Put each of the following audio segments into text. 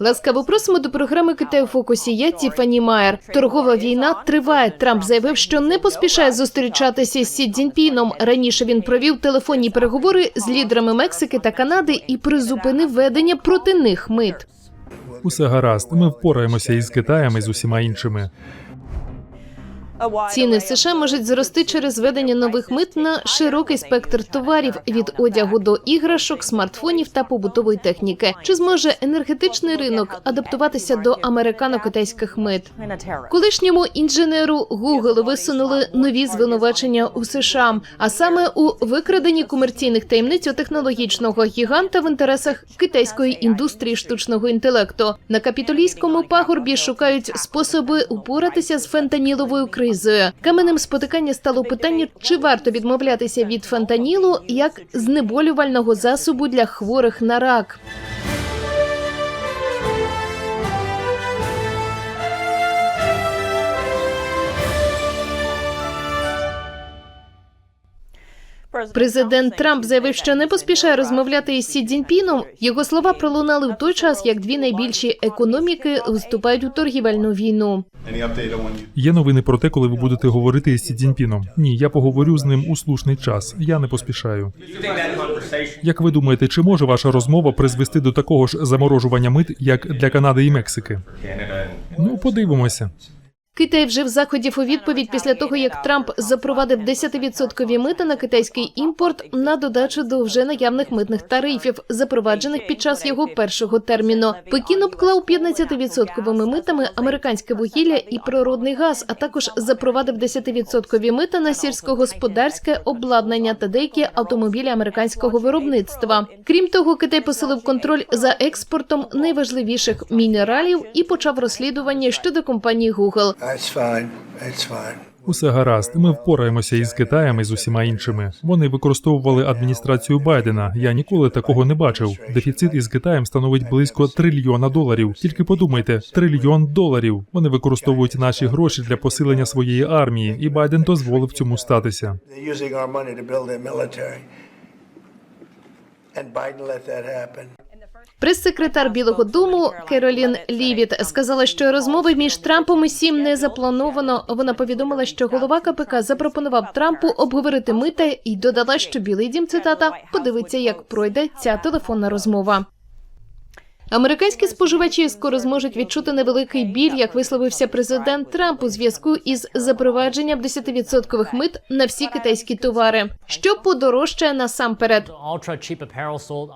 Ласкаво просимо до програми Китай у фокусі. Я Тіфані Майер. Торгова війна триває. Трамп заявив, що не поспішає зустрічатися з Сі Цзіньпіном. Раніше він провів телефонні переговори з лідерами Мексики та Канади і призупинив ведення проти них мит. Усе гаразд. Ми впораємося із Китаєм і з усіма іншими. Ціни США можуть зрости через введення нових мит на широкий спектр товарів від одягу до іграшок, смартфонів та побутової техніки. Чи зможе енергетичний ринок адаптуватися до американо-китайських мит? Колишньому інженеру Google висунули нові звинувачення у США, а саме у викраденні комерційних таємниць у технологічного гіганта в інтересах китайської індустрії штучного інтелекту. На капітолійському пагорбі шукають способи упоратися з фентаніловою кризою. Каменем спотикання стало питання, чи варто відмовлятися від фентанілу як знеболювального засобу для хворих на рак. Президент Трамп заявив, що не поспішає розмовляти із Сі Цзіньпіном. Його слова пролунали в той час, як дві найбільші економіки вступають у торгівельну війну. Є новини про те, коли ви будете говорити із Сі Цзіньпіном. Ні, я поговорю з ним у слушний час. Я не поспішаю. Як ви думаєте, чи може ваша розмова призвести до такого ж заморожування мит, як для Канади і Мексики? Ну, подивимося. Китай вжив заходів у відповідь після того, як Трамп запровадив 10% мита на китайський імпорт на додачу до вже наявних митних тарифів, запроваджених під час його першого терміну. Пекін обклав 15% митами американське вугілля і природний газ, а також запровадив 10% мита на сільськогосподарське обладнання та деякі автомобілі американського виробництва. Крім того, Китай посилив контроль за експортом найважливіших мінералів і почав розслідування щодо компанії Google. That's fine. That's fine. Усе гаразд. Ми впораємося із Китаєм і з усіма іншими. Вони використовували адміністрацію Байдена. Я ніколи такого не бачив. Дефіцит із Китаєм становить близько трильйона доларів. Тільки подумайте, трильйон доларів. Вони використовують наші гроші для посилення своєї армії, і Байден дозволив цьому статися. And Biden let that happen. Прес-секретар Білого Дому Керолін Лівіт сказала, що розмови між Трампом і Сім не заплановано. Вона повідомила, що голова КПК запропонував Трампу обговорити мита і додала, що Білий Дім цитата подивиться, як пройде ця телефонна розмова. Американські споживачі скоро зможуть відчути невеликий біль, як висловився президент Трамп у зв'язку із запровадженням 10% мит на всі китайські товари, що подорожчає насамперед.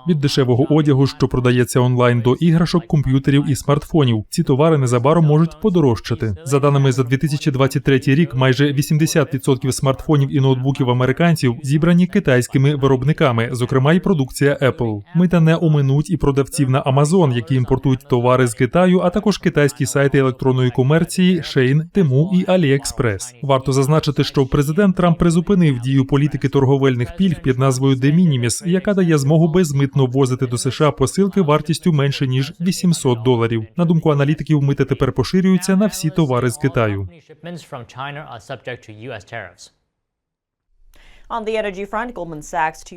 Від дешевого одягу, що продається онлайн, до іграшок, комп'ютерів і смартфонів. Ці товари незабаром можуть подорожчати. За даними за 2023 рік, майже 80% смартфонів і ноутбуків американців зібрані китайськими виробниками, зокрема й продукція Apple. Мита не оминуть і продавців на Amazon, які імпортують товари з Китаю, а також китайські сайти електронної комерції Shein, Temu і AliExpress. Варто зазначити, що президент Трамп призупинив дію політики торговельних пільг під назвою De Minimis, яка дає змогу безмитно ввозити до США посилки вартістю менше ніж 800 доларів. На думку аналітиків, мити тепер поширюються на всі товари з Китаю.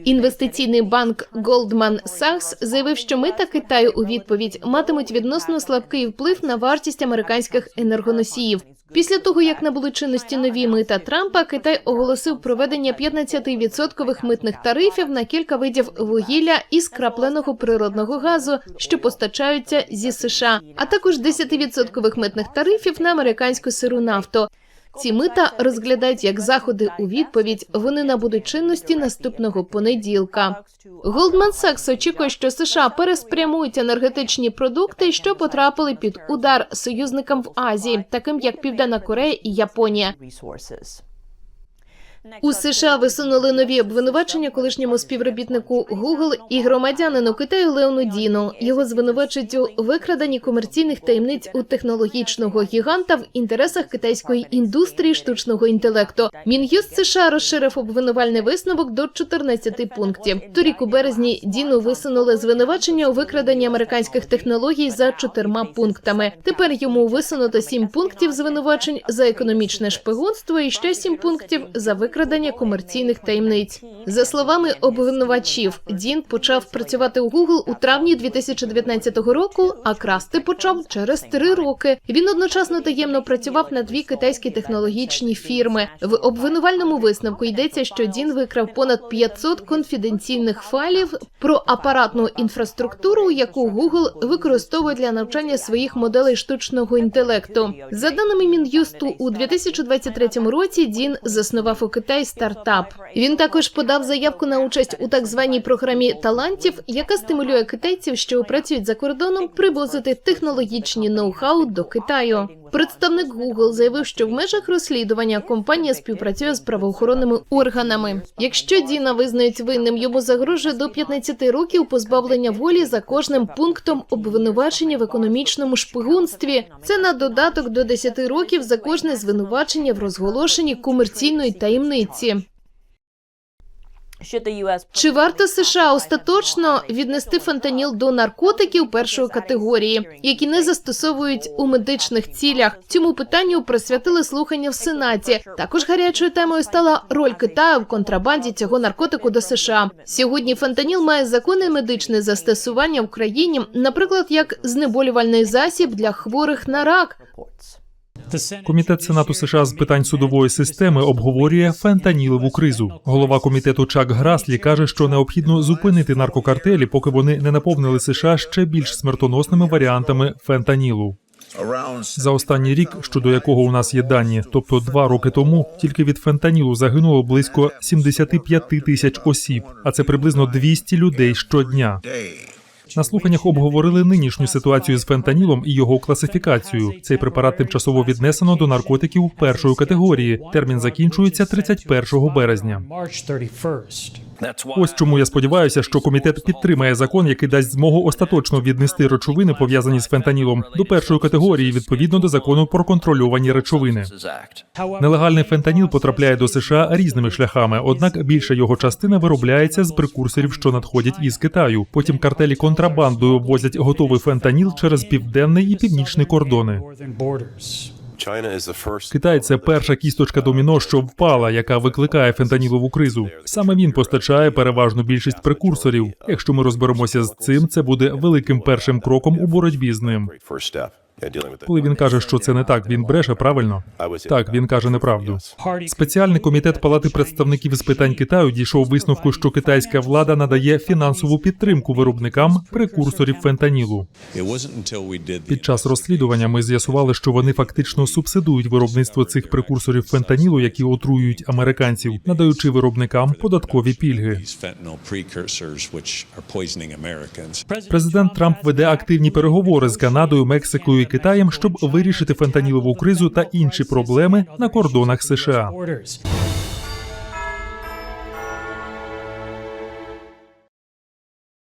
Інвестиційний банк Goldman Sachs заявив, що мита Китаю у відповідь матимуть відносно слабкий вплив на вартість американських енергоносіїв. Після того, як набули чинності нові мита Трампа, Китай оголосив проведення 15% митних тарифів на кілька видів вугілля і скрапленого природного газу, що постачаються зі США, а також 10% митних тарифів на американську сиру нафту. Ці мита розглядають як заходи у відповідь. Вони набудуть чинності наступного понеділка. Goldman Sachs очікує, що США переспрямують енергетичні продукти, що потрапили під удар союзникам в Азії, таким як Південна Корея і Японія. У США висунули нові обвинувачення колишньому співробітнику Google і громадянину Китаю Леону Діну. Його звинувачують у викраденні комерційних таємниць у технологічного гіганта в інтересах китайської індустрії штучного інтелекту. Мін'юст США розширив обвинувальний висновок до 14 пунктів. Торік у березні Діну висунули звинувачення у викраденні американських технологій за чотирма пунктами. Тепер йому висунуто сім пунктів звинувачень за економічне шпигунство і ще сім пунктів за викрадення викрадення комерційних таємниць. За словами обвинувачів, Дін почав працювати у Google у травні 2019 року, а красти почав через три роки. Він одночасно таємно працював на дві китайські технологічні фірми. В обвинувальному висновку йдеться, що Дін викрав понад 500 конфіденційних файлів про апаратну інфраструктуру, яку Google використовує для навчання своїх моделей штучного інтелекту. За даними Мін'юсту, у 2023 році Дін заснував у Китаї стартап. Він також подав заявку на участь у так званій програмі талантів, яка стимулює китайців, що працюють за кордоном, привозити технологічні ноу-хау до Китаю. Представник Google заявив, що в межах розслідування компанія співпрацює з правоохоронними органами. Якщо Діна визнають винним, йому загрожує до 15 років позбавлення волі за кожним пунктом обвинувачення в економічному шпигунстві. Це на додаток до 10 років за кожне звинувачення в розголошенні комерційної таємниці. Чи варто США остаточно віднести фентаніл до наркотиків першої категорії, які не застосовують у медичних цілях? Цьому питанню присвятили слухання в Сенаті. Також гарячою темою стала роль Китаю в контрабанді цього наркотику до США. Сьогодні фентаніл має законне медичне застосування в країні, наприклад, як знеболювальний засіб для хворих на рак. Комітет Сенату США з питань судової системи обговорює фентанілову кризу. Голова комітету Чак Граслі каже, що необхідно зупинити наркокартелі, поки вони не наповнили США ще більш смертоносними варіантами фентанілу. За останній рік, щодо якого у нас є дані, тобто два роки тому, тільки від фентанілу загинуло близько 75 тисяч осіб, а це приблизно 200 людей щодня. На слуханнях обговорили нинішню ситуацію з фентанілом і його класифікацію. Цей препарат тимчасово віднесено до наркотиків першої категорії. Термін закінчується 31 березня. March 31st. Ось чому я сподіваюся, що комітет підтримає закон, який дасть змогу остаточно віднести речовини, пов'язані з фентанілом, до першої категорії відповідно до закону про контрольовані речовини. Нелегальний фентаніл потрапляє до США різними шляхами, однак більша його частина виробляється з прекурсорів, що надходять із Китаю. Потім картелі контрабандою ввозять готовий фентаніл через південний і північний кордони. Китай це перша кісточка доміно, що впала, яка викликає фентанілову кризу. Саме він постачає переважну більшість прекурсорів. Якщо ми розберемося з цим, це буде великим першим кроком у боротьбі з ним. Коли він каже, що це не так, він бреше правильно. Так, він каже неправду. Спеціальний комітет Палати представників з питань Китаю дійшов висновку, що китайська влада надає фінансову підтримку виробникам прекурсорів фентанілу. Під час розслідування ми з'ясували, що вони фактично субсидують виробництво цих прекурсорів фентанілу, які отруюють американців, надаючи виробникам податкові пільги. Президент Трамп веде активні переговори з Канадою, Мексикою Китаєм, щоб вирішити фентанілову кризу та інші проблеми на кордонах США.